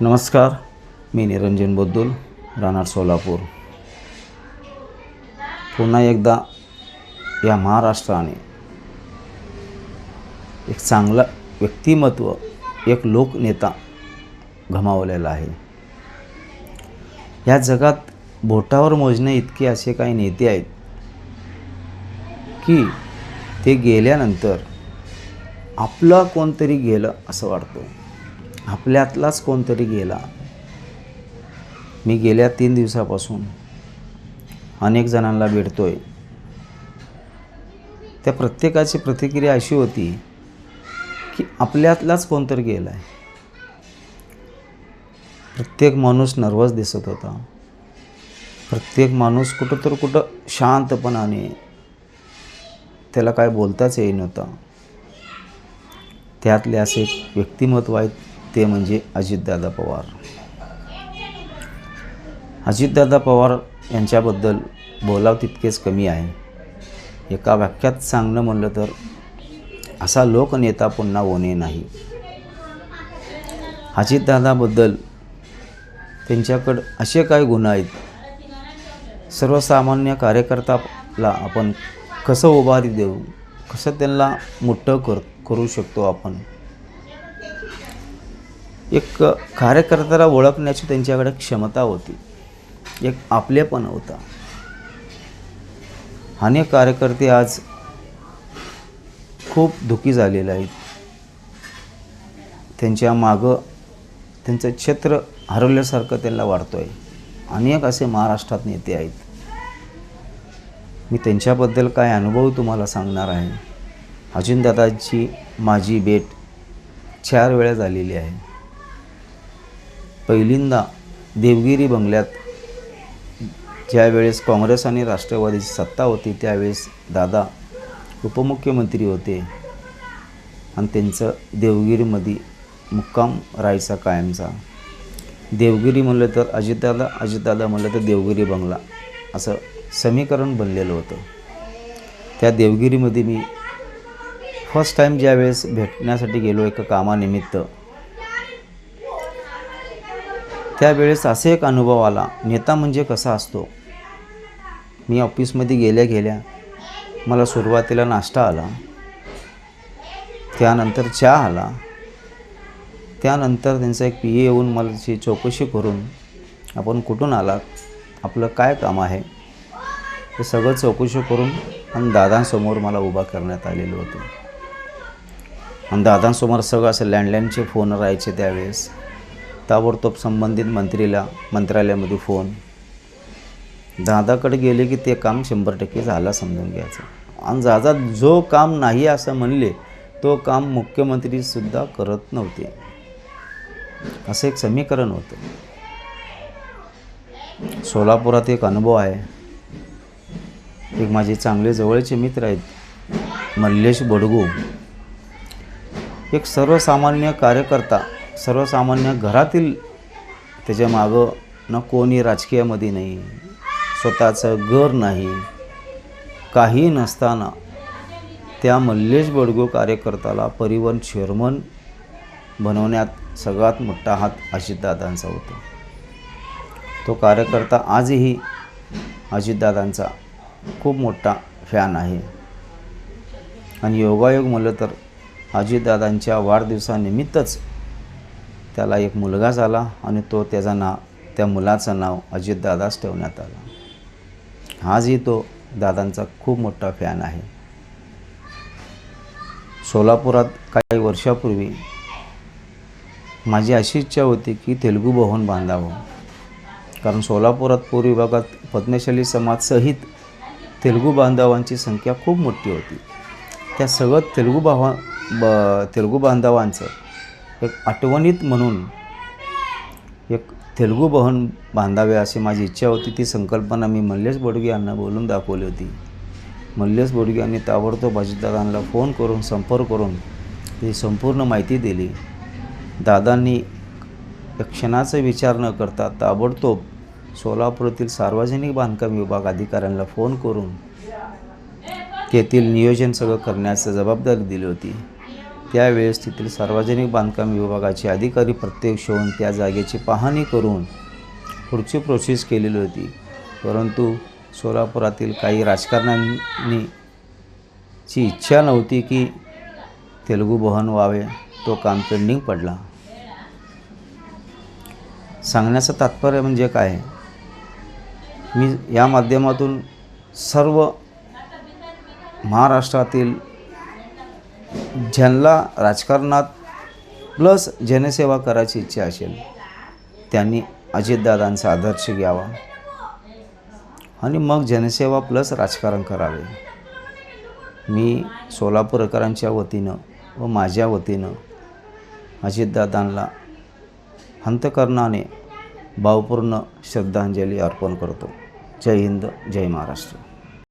नमस्कार मी निरंजन बोद्दुल राहणार सोलापूर. पुन्हा एकदा या महाराष्ट्राने एक चांगला व्यक्तिमत्व एक लोकनेता गमावलेला आहे. या जगात बोटावर मोजणे इतके असे काही नेते आहेत की ते गेल्यानंतर आपलं कोणतरी गेलं असं वाटतं. आपल्यातलाच कोणतरी गेला. मी गेल्या तीन दिवसापासून अनेक जणांना भेटतोय. त्या प्रत्येकाची प्रतिक्रिया अशी होती की आपल्यातलाच कोणतरी गेला आहे प्रत्येक माणूस नर्वस दिसत होता. प्रत्येक माणूस कुठं तर कुठं शांतपणाने त्याला काय बोलताच येई नव्हता त्यातले असे एक व्यक्तिमत्व आहेत ते म्हणजे अजितदादा पवार. अजितदादा पवार यांच्याबद्दल बोलाव तितकेच कमी आहे. एका वाक्यात सांगणं म्हणलं तर असा लोकनेता पुन्हा होणे नाही. अजितदादाबद्दल त्यांच्याकडं असे काय गुण आहेत? सर्वसामान्य कार्यकर्त्याला आपण कसं उभारी देऊ? कसं त्यांना मोठं कर करू शकतो आपण? एक कार्यकर्त्याला ओळखण्याची त्यांच्याकडे क्षमता होती. एक आपलेपण होता. अनेक कार्यकर्ते आज खूप दुःखी झालेले आहेत. त्यांच्या मागं त्यांचं क्षेत्र हरवल्यासारखं त्यांना वाढतो आहे अनेक असे महाराष्ट्रात नेते आहेत. मी त्यांच्याबद्दल काय अनुभव तुम्हाला सांगणार आहे? अजितदादांची माझी भेट चार वेळा झालेली आहे. पहिल्यांदा देवगिरी बंगल्यात ज्यावेळेस काँग्रेस आणि राष्ट्रवादीची सत्ता होती त्यावेळेस दादा उपमुख्यमंत्री होते. आणि त्यांचं देवगिरीमध्ये मुक्काम राहायचा कायमचा. देवगिरी म्हणलं तर अजितदादा अजितदादा म्हणलं तर देवगिरी बंगला असं समीकरण बनलेलं होतं. त्या देवगिरीमध्ये मी फर्स्ट टाईम ज्यावेळेस भेटण्यासाठी गेलो एका कामानिमित्त त्यावेळेस असे एक अनुभव आला. नेता म्हणजे कसा असतो? मी ऑफिसमध्ये गेल्या गेल्या मला सुरुवातीला नाश्ता आला. त्यानंतर चहा आला. त्यानंतर त्यांचा एक पी ए येऊन मला जी चौकशी करून आपण कुठून आलात? आपलं काय काम आहे? हे सगळं चौकशी करून आणि दादांसमोर मला उभा करण्यात आलेलं होतं. आणि दादांसमोर सगळं असं लँडलाईनचे फोन राहायचे त्यावेळेस. ताबडतोब संबंधित मंत्रीला मंत्रालयामध्ये फोन. दादाकडे गेले की ते काम शंभर टक्के झालं समजून घ्यायचं. आणि दादा जो काम नाही असं म्हणले तो काम मुख्यमंत्रीसुद्धा करत नव्हते. असं एक समीकरण होतं. सोलापुरात एक अनुभव आहे. एक माझे चांगले जवळचे मित्र आहेत मल्लेश बडगू. एक सर्वसामान्य कार्यकर्ता सर्वसामान्य घरातील त्याच्या मागं न कोणी राजकीयामध्ये नाही स्वतःचं घर नाही काही नसताना त्या मल्लेश बडगो कार्यकर्त्याला परिवहन चेअरमन बनवण्यात सगळ्यात मोठा हात अजितदादांचा होता. तो कार्यकर्ता आजही अजितदादांचा खूप मोठा फॅन आहे. आणि योगायोग म्हटलं तर अजितदादांच्या वाढदिवसानिमित्तच त्याला एक मुलगा झाला आणि तो त्याचं नाव त्या मुलाचं नाव अजितदादाच ठेवण्यात आलं. आजही तो दादांचा खूप मोठा फॅन आहे. सोलापुरात काही वर्षापूर्वी माझी अशी इच्छा होती की तेलुगू भवन बांधावं. कारण सोलापुरात पूर्व विभागात पद्मशाली समाजसहित तेलुगू बांधवांची संख्या खूप मोठी होती. त्या सगळं तेलुगू भावा ब तेलुगू बांधवांचं एक आठवणीत म्हणून एक तेलुगू भवन बांधावे अशी माझी इच्छा होती. ती संकल्पना मी मल्लेश बोडगे यांना बोलून दाखवली होती. मल्लेश बोडगे यांनी ताबडतोब अजितदादांना फोन करून संपर्क करून ती संपूर्ण माहिती दिली. दादांनी क्षणाचा विचार न करता ताबडतोब सोलापूरतील सार्वजनिक बांधकाम विभाग अधिकाऱ्यांना फोन करून तेथील नियोजन सगळं करण्याची जबाबदारी दिली होती. त्यावेळेस तेथील सार्वजनिक बांधकाम विभागाचे अधिकारी प्रत्यक्ष होऊन त्या जागेची पाहणी करून पुढची प्रोसेस केलेली होती. परंतु सोलापुरातील काही राजकारण्यांनी ची इच्छा नव्हती की तेलुगू भवन व्हावे तो काम पेंडिंग पडला. सांगण्याचं तात्पर्य म्हणजे काय? मी या माध्यमातून सर्व महाराष्ट्रातील ज्यांना राजकारणात प्लस जनसेवा करायची इच्छा असेल त्यांनी अजितदादांचा आदर्श घ्यावा आणि मग जनसेवा प्लस राजकारण करावे. मी सोलापूरकरांच्या वतीनं व माझ्या वतीनं अजितदादांना अंतकरणाने भावपूर्ण श्रद्धांजली अर्पण करतो. जय हिंद जय महाराष्ट्र.